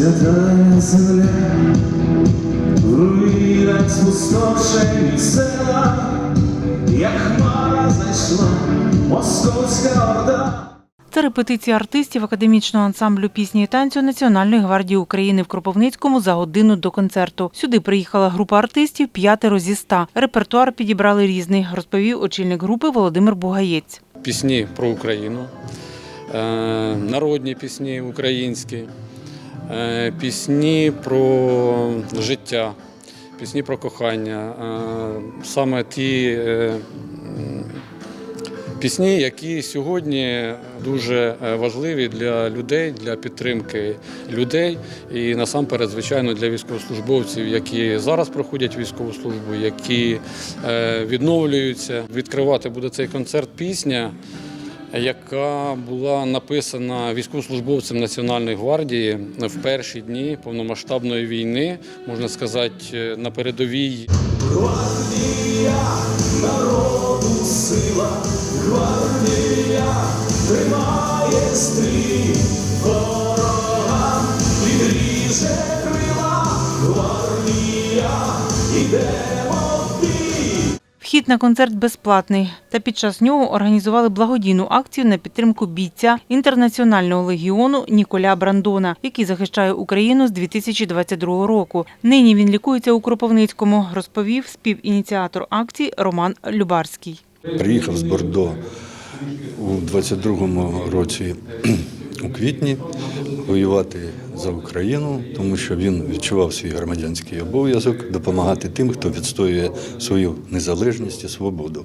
Святая земля, в руїнах спустошені села, як хмара зайшла московська орда. Це репетиція артистів академічного ансамблю пісні і танцю Національної гвардії України в Кропивницькому за годину до концерту. Сюди приїхала група артистів п'ятеро зі ста. Репертуар підібрали різний, розповів очільник групи Володимир Бугаєць. пісні про Україну, е, народні пісні українські, пісні про життя, пісні про кохання. Е, Саме ті е, пісні, які сьогодні дуже е, важливі для людей, для підтримки людей і насамперед, звичайно, для військовослужбовців, які зараз проходять військову службу, які е, відновлюються. Відкривати буде цей концерт пісня, яка була написана військовослужбовцем Національної гвардії в перші дні повномасштабної війни, можна сказати, е, на передовій. Гвардія народу сила, гвардія тримає стрій, ворогам відріже крила, гвардія бій. Вхід на концерт безплатний. Та під час нього організували благодійну акцію на підтримку бійця інтернаціонального легіону Ніколя Брандона, який захищає Україну з 2022 року. Нині він лікується у Кропивницькому, розповів співініціатор акції Роман Любарський. Приїхав з Бордо у 22-му році у квітні воювати за Україну, тому що він відчував свій громадянський обов'язок допомагати тим, хто відстоює свою незалежність і свободу.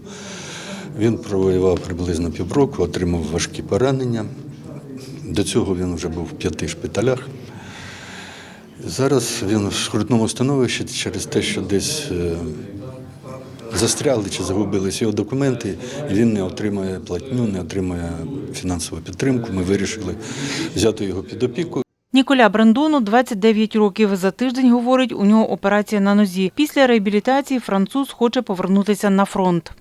Він провоював приблизно півроку, отримав важкі поранення. До цього він вже був в п'яти шпиталях. Зараз він в скрутному становищі через те, що десь е, застрягли чи загубились його документи, і він не отримує платню, не отримує фінансову підтримку. Ми вирішили взяти його під опіку. Ніколя Брандону 29 років. За тиждень, говорить, у нього операція на нозі. Після реабілітації француз хоче повернутися на фронт.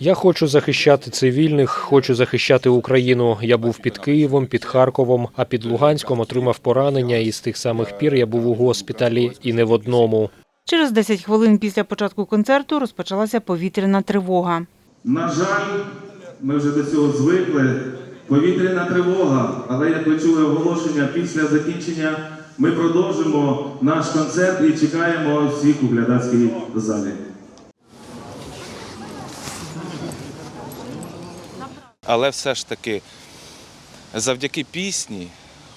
Я хочу захищати цивільних, хочу захищати Україну. Я був під Києвом, під Харковом, а під Луганськом отримав поранення. І з тих самих пір я був у госпіталі і не в одному. Через 10 хвилин після початку концерту розпочалася повітряна тривога. На жаль, ми вже до цього звикли. Повітряна тривога, але як ви чули оголошення, після закінчення ми продовжимо наш концерт і чекаємо всіх у глядацькій залі. Але все ж таки, завдяки пісні,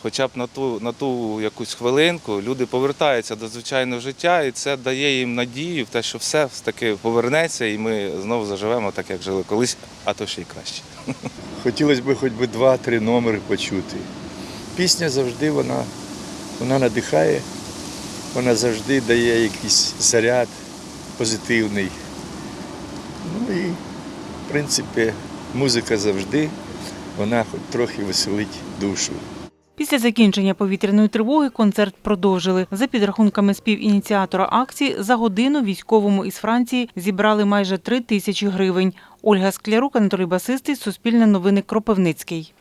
хоча б на ту, на ту якусь хвилинку, люди повертаються до звичайного життя, і це дає їм надію в те, що все таки повернеться, і ми знову заживемо так, як жили колись, а то ще й краще. Хотілося б хоч би два-три номери почути. Пісня завжди вона, вона надихає, вона завжди дає якийсь заряд позитивний. Ну і, в принципі, музика завжди, вона хоч трохи веселить душу. Після закінчення повітряної тривоги концерт продовжили. За підрахунками співініціатора акції, за годину військовому із Франції зібрали майже три тисячі гривень. Ольга Склярук, Анатолій Басистий, Суспільне новини Кропивницький.